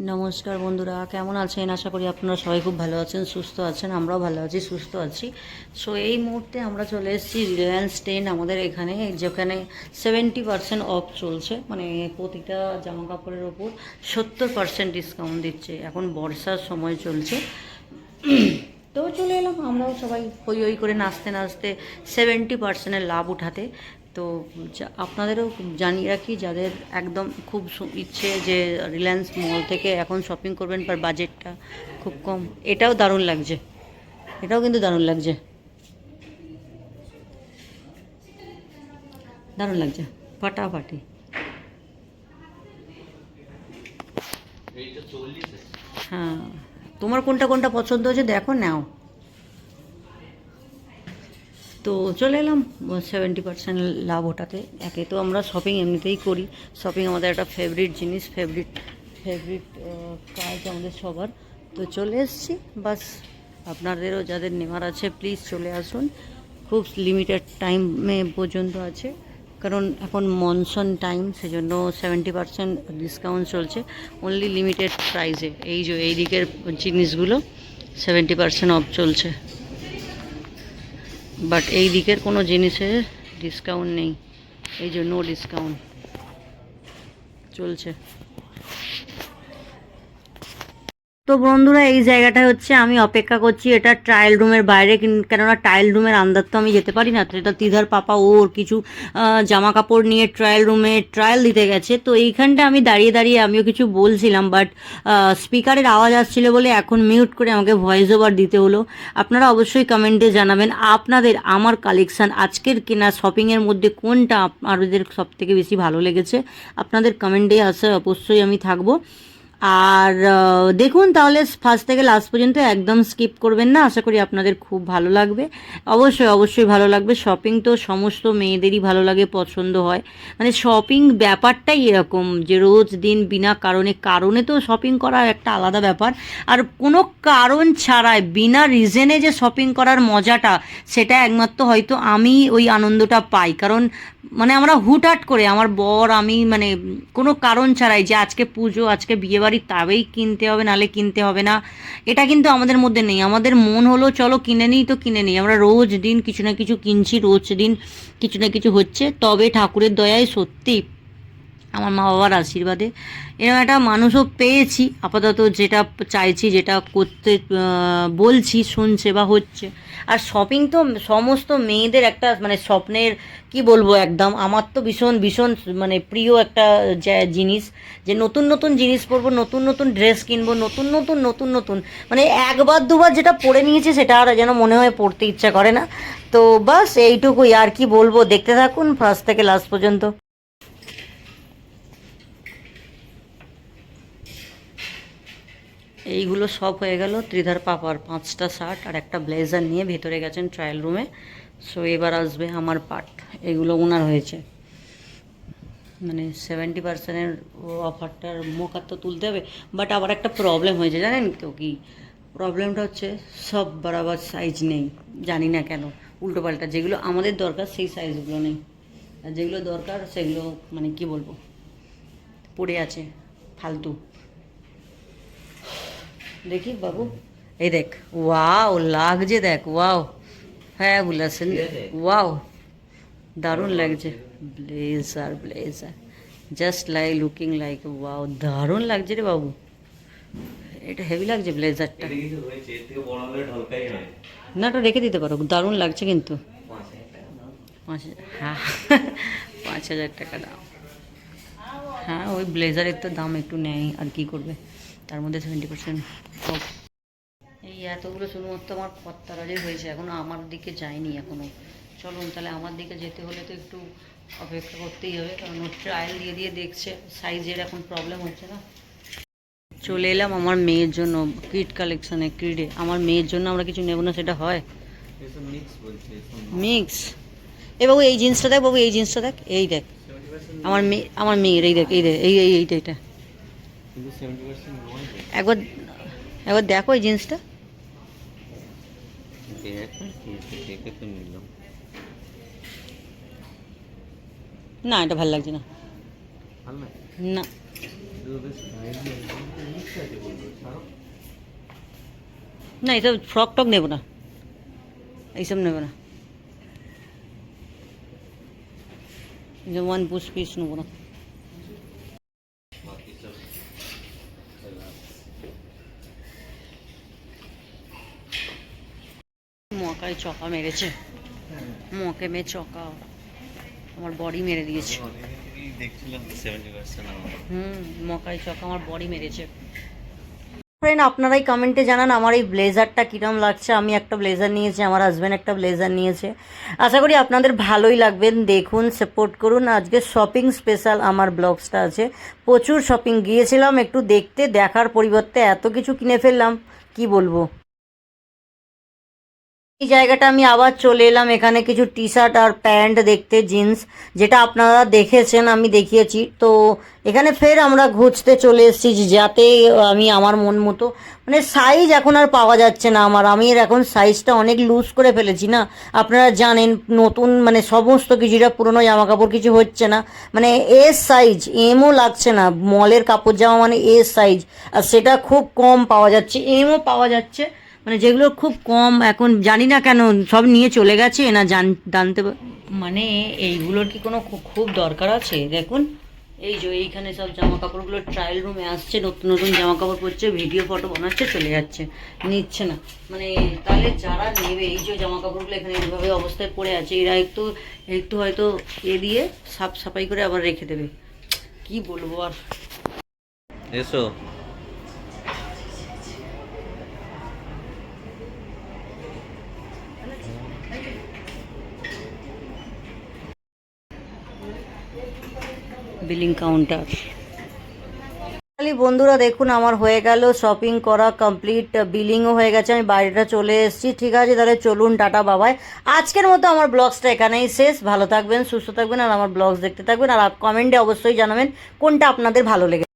নমস্কার বন্ধুরা, কেমন আছেন? আশা করি আপনারা সবাই খুব ভালো আছেন, সুস্থ আছেন, আমরাও ভালো আছি, সুস্থ আছি। সো এই মুহূর্তে আমরা চলে এসেছি রিলায়েন্স টেন আমাদের এখানে, যেখানে সেভেন্টি পার্সেন্ট অফ চলছে মানে প্রতিটা জামা কাপড়ের ওপর সত্তর পার্সেন্ট ডিসকাউন্ট দিচ্ছে। এখন বর্ষার সময় চলছে। তো চলে এলাম, আমরাও সবাই হই হই করে নাচতে নাচতে সেভেন্টি পার্সেন্টের লাভ উঠাতে। তো আপনাদেরও জানিয়ে রাখি যাদের একদম খুব ইচ্ছে যে রিলায়েন্স মল থেকে এখন শপিং করবেন পার বাজেটটা খুব কম। এটাও দারুণ লাগছে। এটাও কিন্তু দারুণ লাগছে। দারুণ লাগছে। ফাটাফাটি। হ্যাঁ। তোমার কোনটা কোনটা পছন্দ হয়েছে দেখো নাও। তো চলে এলাম সেভেন্টি পার্সেন্ট লাভ ওঠাতে একে তো আমরা শপিং এমনিতেই করি। শপিং আমাদের একটা ফেভারিট জিনিস ফেভারিট ফেভারিট কাজ আমাদের সবার। তো চলে এসছি। বাস আপনাদেরও যাদের নেওয়ার আছে প্লিজ চলে আসুন। খুব লিমিটেড টাইমে পর্যন্ত আছে। কারণ এখন মনসুন টাইম সেজন্য সেভেন্টি পার্সেন্ট ডিসকাউন্ট চলছে। অনলি লিমিটেড প্রাইসে এই যে, এই দিকের জিনিসগুলো সেভেন্টি পার্সেন্ট অফ চলছে। বাট এই দিকের কোনো জিনিসে ডিসকাউন্ট নেই। এই যে নো ডিসকাউন্ট চলছে। তো বন্ধুরা, এই জায়গাটা হচ্ছে আমি অপেক্ষা করছি। এটা ট্রায়াল রুমের বাইরে কেননা ট্রায়াল রুমের আন্দার তো আমি যেতে পারি না। এটা তিধার পাপা ওর কিছু জামা কাপড় নিয়ে ট্রায়াল রুমে ট্রায়াল দিতে গেছে। তো এইখানটা আমি দাঁড়িয়ে দাঁড়িয়ে আমিও কিছু বলছিলাম বাট স্পিকারের আওয়াজ আসছিল বলে এখন মিউট করে আমাকে ভয়েস ওভার দিতে হলো। আপনারা অবশ্যই কমেন্টে জানাবেন, আপনাদের, আমার কালেকশান আজকের কেনা শপিংয়ের মধ্যে কোনটা আপনাদের সব থেকে বেশি ভালো লেগেছে? আপনাদের কমেন্টে আসে অবশ্যই আমি থাকব। আর দেখুন তাহলে ফার্স্ট থেকে লাস্ট পর্যন্ত একদম স্কিপ করবেন না। আশা করি আপনাদের খুব ভালো লাগবে। অবশ্যই অবশ্যই ভালো লাগবে। শপিং তো সমস্ত মেয়েদেরই ভালো লাগে, পছন্দ হয়। মানে শপিং ব্যাপারটাই এরকম যে রোজ দিন বিনা কারণে কারণে তো শপিং করা একটা আলাদা ব্যাপার। আর কোনো কারণ ছাড়াই, বিনা রিজনে যে শপিং করার মজাটা, সেটা একমাত্র হয়তো আমি ওই আনন্দটা পাই। কারণ মানে আমরা হুটহাট করে, আমার বর, আমি মানে কোনো কারণ ছাড়াই যে আজকে পুজো, আজকে বিয়েবাড়ি তবেই কিনতে হবে, নালে কিনতে হবে না, এটা কিন্তু আমাদের মধ্যে নেই। আমাদের মন হলো, চলো কিনে নিই তো কিনে নিই। আমরা রোজ দিন কিছু না কিছু কিনছি, রোজ দিন কিছু না কিছু হচ্ছে, তবে ঠাকুরের দয়ায় সত্যি আমার মা বাবার আশীর্বাদে। এরকম একটা মানুষও পেয়েছি। আপাতত যেটা চাইছি, যেটা করতে বলছি, শুনছে বা হচ্ছে। আর শপিং তো সমস্ত মেয়েদের একটা মানে স্বপ্নের, কি বলব একদম, আমার তো ভীষণ ভীষণ মানে প্রিয় একটা জিনিস, যে নতুন নতুন জিনিস পরবো, নতুন নতুন ড্রেস কিনবো, নতুন নতুন নতুন নতুন মানে একবার, দুবার যেটা পরে নিয়েছি সেটা আর যেন মনে হয় পড়তে ইচ্ছা করে না। তো বাস এইটুকুই, আর কি বলব, দেখতে থাকুন ফার্স্ট থেকে লাস্ট পর্যন্ত। এইগুলো সব হয়ে গেল। ত্রিধার পাপার পাঁচটা শার্ট আর একটা ব্লেজার নিয়ে ভেতরে গেছেন ট্রায়াল রুমে সো এবার আসবে আমার পার্ট এগুলো ওনার হয়েছে। মানে সেভেন্টি পার্সেন্টের অফারটার মুখার তো তুলতে হবে। বাট আবার একটা প্রবলেম হয়েছে, জানেন তো কি? প্রবলেমটা হচ্ছে সব বরাবর সাইজ নেই। জানি না কেন। উল্টোপাল্টা যেগুলো আমাদের দরকার, সেই সাইজগুলো নেই। আর যেগুলো দরকার, সেগুলো মানে কি বলব? পড়ে আছে, ফালতু। দেখি বাবু এই দেখ ওয়াও লাগছে দেখ ওয়াও হ্যাঁ বুলাসেন ওয়াও দারুণ লাগছে blazer blazer just like looking like wow দারুণ লাগছে রে বাবু এটা হেভি লাগছে ব্লেজারটা না ওটা রেখে দিতে পারো দারুণ লাগছে কিন্তু পাঁচ হাজার টাকা দাম পাঁচ হাজার হ্যাঁ পাঁচ হাজার টাকা দাম হ্যাঁ ওই ব্লেজারের তো দাম একটু নেয় আর কি করবে তার মধ্যে সেভেন্টি পার্সেন্ট এই এতগুলো শুধুমাত্র আমার কত্তারাজের হয়েছে এখনও আমার দিকে যায়নি এখনও চলুন তাহলে আমার দিকে যেতে হলে তো একটু অপেক্ষা করতেই হবে কারণ ও ট্রায়াল দিয়ে দিয়ে দেখছে সাইজের এখন প্রবলেম হচ্ছে না। চলে এলাম আমার মেয়ের জন্য কিড কালেকশানে ক্রিডে আমার মেয়ের জন্য আমরা কিছু নেব না সেটা হয়। মিক্স এ বাবু এই জিন্সটা দেখ বাবু এই জিন্সটা দেখ এই দেখ। আমার মেয়ে আমার মেয়ের এই দেখ এই দেখ এই এই এইটা এইটা কিন্তু সেভেন্টি পার্সেন্ট নয় একবার একবার দেখো এই জিন্সটা। দেখ দেখে তো নিলাম না, এটা ভালো লাগছে না। ভালো না। না ওদের স্টাইল মিক্স আছে বলব ছাড়ো না এইসব ফ্রক টক নেব না। এইসব নেব না। যে ওয়ান পুশ পিস নেব না বাকি সব চলা মকায় চকা মেরেছে। মকে মে চকা। আমার বডি মেরে দিয়েছে। হুম মকাই চকা আমার বডি মেরেছে। ফ্রেন্ড আপনারাই কমেন্টে জানান আমার এই ব্লেজারটা কীরকম লাগছে। আমি একটা ব্লেজার নিয়েছি আমার হাজব্যান্ড একটা ব্লেজার নিয়েছে। আশা করি আপনাদের ভালোই লাগবেন দেখুন সাপোর্ট করুন। আজকে শপিং স্পেশাল আমার ব্লগসটা আছে। প্রচুর শপিং গিয়েছিলাম একটু দেখতে দেখার পরিবর্তে এত কিছু কিনে ফেললাম। কি বলব? এই জায়গাটা আমি আবার চলে এলাম। এখানে কিছু টি শার্ট আর প্যান্ট দেখতে, জিন্স, যেটা আপনারা দেখেছেন, আমি দেখিয়েছি। তো এখানে ফের আমরা ঘুরতে চলে এসেছি, যাতে আমি আমার মন মতো মানে সাইজ এখন আর পাওয়া যাচ্ছে না আমার। আমি এর এখন সাইজটা অনেক লুজ করে ফেলেছি না? আপনারা জানেন, নতুন মানে সমস্ত কিছুটা পুরনো জামা কাপড় কিছু হচ্ছে না। মানে এস সাইজ এমও লাগছে না। মলের কাপড় জামা মানে এস সাইজ আর সেটা খুব কম পাওয়া যাচ্ছে এমও পাওয়া যাচ্ছে। মানে যেগুলো খুব কম এখন জানি না কেন সব নিয়ে চলে গেছে না জান জানতে মানে এইগুলোর কি কোনো খুব দরকার আছে? দেখুন এই যে এইখানে সব জামা কাপড়গুলো ট্রায়াল রুমে আসছে নতুন নতুন জামা কাপড় পরছে ভিডিও ফটো বানাচ্ছে চলে যাচ্ছে। নিচ্ছে না। মানে তাহলে যারা নেবে এই যে জামা কাপড়গুলো এখানে এইভাবে অবস্থায় পড়ে আছে এরা একটু একটু হয়তো এ দিয়ে সাফ সাফাই করে আবার রেখে দেবে। কি বলব আর? এসো। বিলিং কাউন্টার বন্ধুরা দেখুন, আমার হয়ে গেল শপিং করা কমপ্লিট বিলিংও হয়ে গেছে, আমি বাড়িটা চলে এসেছি। ঠিক আছে, তাহলে চলুন, টাটা বাবাই আজকের মতো আমার ব্লগসটা এখানেই শেষ। ভালো থাকবেন, সুস্থ থাকবেন, আর আমার ব্লগস দেখতে থাকবেন, আর কমেন্টে অবশ্যই জানাবেন কোনটা আপনাদের ভালো লেগে